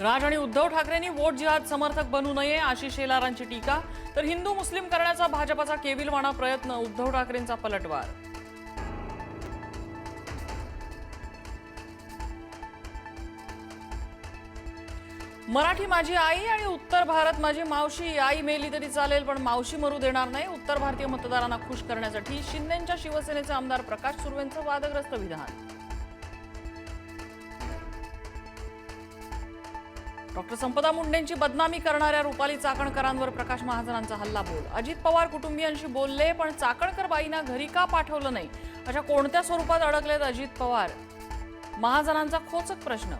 राज आणि उद्धव ठाकरेंनी वोट जिहाद समर्थक बनू नये आशिष शेलारांची टीका तर हिंदू मुस्लिम करण्याचा भाजपाचा केविलवाणा प्रयत्न उद्धव ठाकरेंचा पलटवार. मराठी माझी आई आणि उत्तर भारत माझी मावशी. आई मेली तरी चालेल पण मावशी मरू देणार नाही. उत्तर भारतीय मतदारांना खुश करण्यासाठी शिंदेच्या शिवसेनेचे आमदार प्रकाश सुर्वेंचं वादग्रस्त विधान. डॉक्टर संपदा मुंडेंची बदनामी करणाऱ्या रुपाली चाकणकरांवर प्रकाश महाजनांचा हल्ला बोल अजित पवार कुटुंबियांशी बोलले पण चाकणकर बाईंना घरी का पाठवलं नाही? अशा कोणत्या स्वरूपात अडकलेत अजित पवार? महाजनांचा खोचक प्रश्न.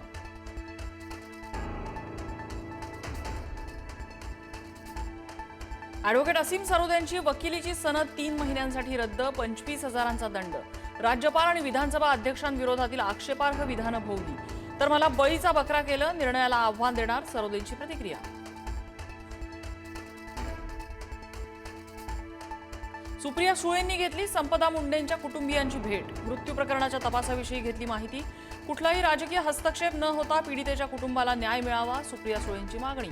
ॲडव्होकेट असीम सरोद यांची वकिलीची सनद तीन महिन्यांसाठी रद्द पंचवीस हजारांचा दंड. राज्यपाल आणि विधानसभा अध्यक्षांविरोधातील आक्षेपार्ह विधानं भोवली. तर मला बळीचा बकरा केलं निर्णयाला आव्हान देणार सरोदेंची प्रतिक्रिया. सुप्रिया सुळेंनी घेतली संपदा मुंडेंच्या कुटुंबियांची भेट. मृत्यू प्रकरणाच्या तपासाविषयी घेतली माहिती. कुठलाही राजकीय हस्तक्षेप न होता पीडितेच्या कुटुंबाला न्याय मिळावा सुप्रिया सुळेंची मागणी.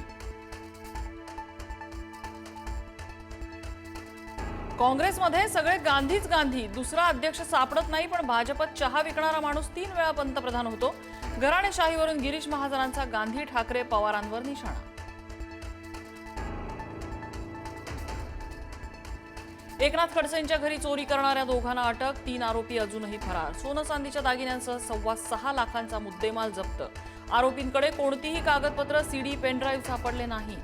काँग्रेसमध्ये सगळे गांधीच गांधी. दुसरा अध्यक्ष सापडत नाही पण भाजपत चहा विकणारा माणूस तीन वेळा पंतप्रधान होतो. घराणेशाहीवरून गिरीश महाजनांचा गांधी ठाकरे पवारांवर निशाणा. एकनाथ खडसेंच्या घरी चोरी करणाऱ्या दोघांना अटक तीन आरोपी अजूनही फरार. सोनं चांदीच्या दागिन्यांसह सव्वा सहा लाखांचा मुद्देमाल जप्त. आरोपींकडे कोणतीही कागदपत्र सीडी पेनड्राईव्ह सापडले नाही.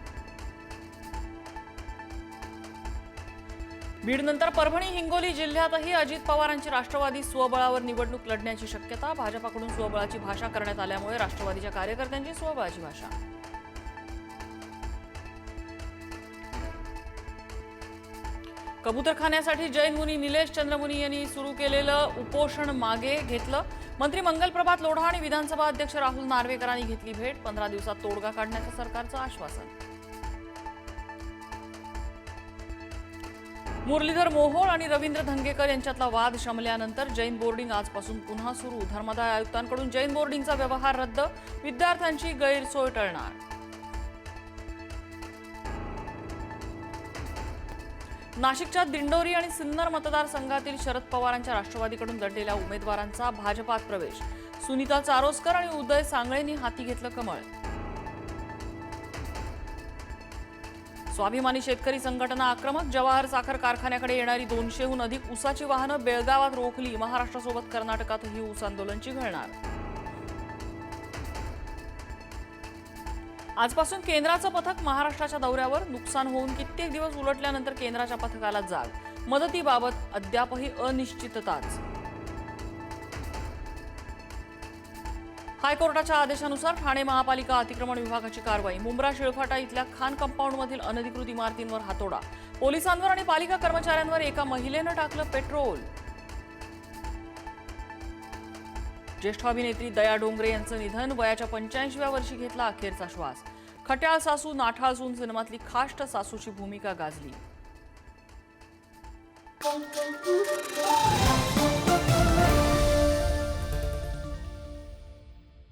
बीडनंतर परभणी हिंगोली जिल्ह्यातही अजित पवारांची राष्ट्रवादी स्वबळावर निवडणूक लढण्याची शक्यता. भाजपाकडून स्वबळाची भाषा करण्यात आल्यामुळे राष्ट्रवादीच्या कार्यकर्त्यांची स्वबळाची भाषा. कबूतरखान्यासाठी जैन मुनी निलेश चंद्रमुनी यांनी सुरू केलेलं उपोषण मागे घेतलं. मंत्री मंगलप्रभात लोढा आणि विधानसभा अध्यक्ष राहुल नार्वेकरांनी घेतली भेट. पंधरा दिवसात तोडगा काढण्याचं सरकारचं आश्वासन. मुरलीधर मोहोळ आणि रवींद्र धंगेकर यांच्यातला वाद शमल्यानंतर जैन बोर्डिंग आजपासून पुन्हा सुरू. धर्मादाय आयुक्तांकडून जैन बोर्डिंगचा व्यवहार रद्द. विद्यार्थ्यांची गैरसोय टळणार. नाशिकच्या दिंडोरी आणि सिन्नर मतदारसंघातील शरद पवारांच्या राष्ट्रवादीकडून लढलेल्या उमेदवारांचा भाजपात प्रवेश. सुनीता चारोस्कर आणि उदय सांगळेंनी हाती घेतलं कमळ. स्वाभिमानी शेतकरी संघटना आक्रमक जवाहर साखर कारखान्याकडे येणारी दोनशेहून अधिक ऊसाची वाहनं बेळगावात रोखली. महाराष्ट्रासोबत कर्नाटकातही ऊस आंदोलन चिघळणार आजपासून केंद्राचं पथक महाराष्ट्राच्या दौऱ्यावर. नुकसान होऊन कित्येक दिवस उलटल्यानंतर केंद्राच्या पथकाला जाग. मदतीबाबत अद्यापही अनिश्चितताच. हायकोर्टाच्या आदेशानुसार ठाणे महापालिका अतिक्रमण विभागाची कारवाई. मुंब्रा शिळफाटा इथल्या खान कंपाऊंडमधील अनधिकृत इमारतींवर हातोडा. पोलिसांवर आणि पालिका कर्मचाऱ्यांवर एका महिलेनं टाकलं पेट्रोल. ज्येष्ठ अभिनेत्री दया डोंगरे यांचं निधन वयाच्या पंच्याऐंशीव्या वर्षी घेतला अखेरचा श्वास. खट्याळ सासू नाठाळसून सिनेमातली खाष्ट सासूची भूमिका गाजली.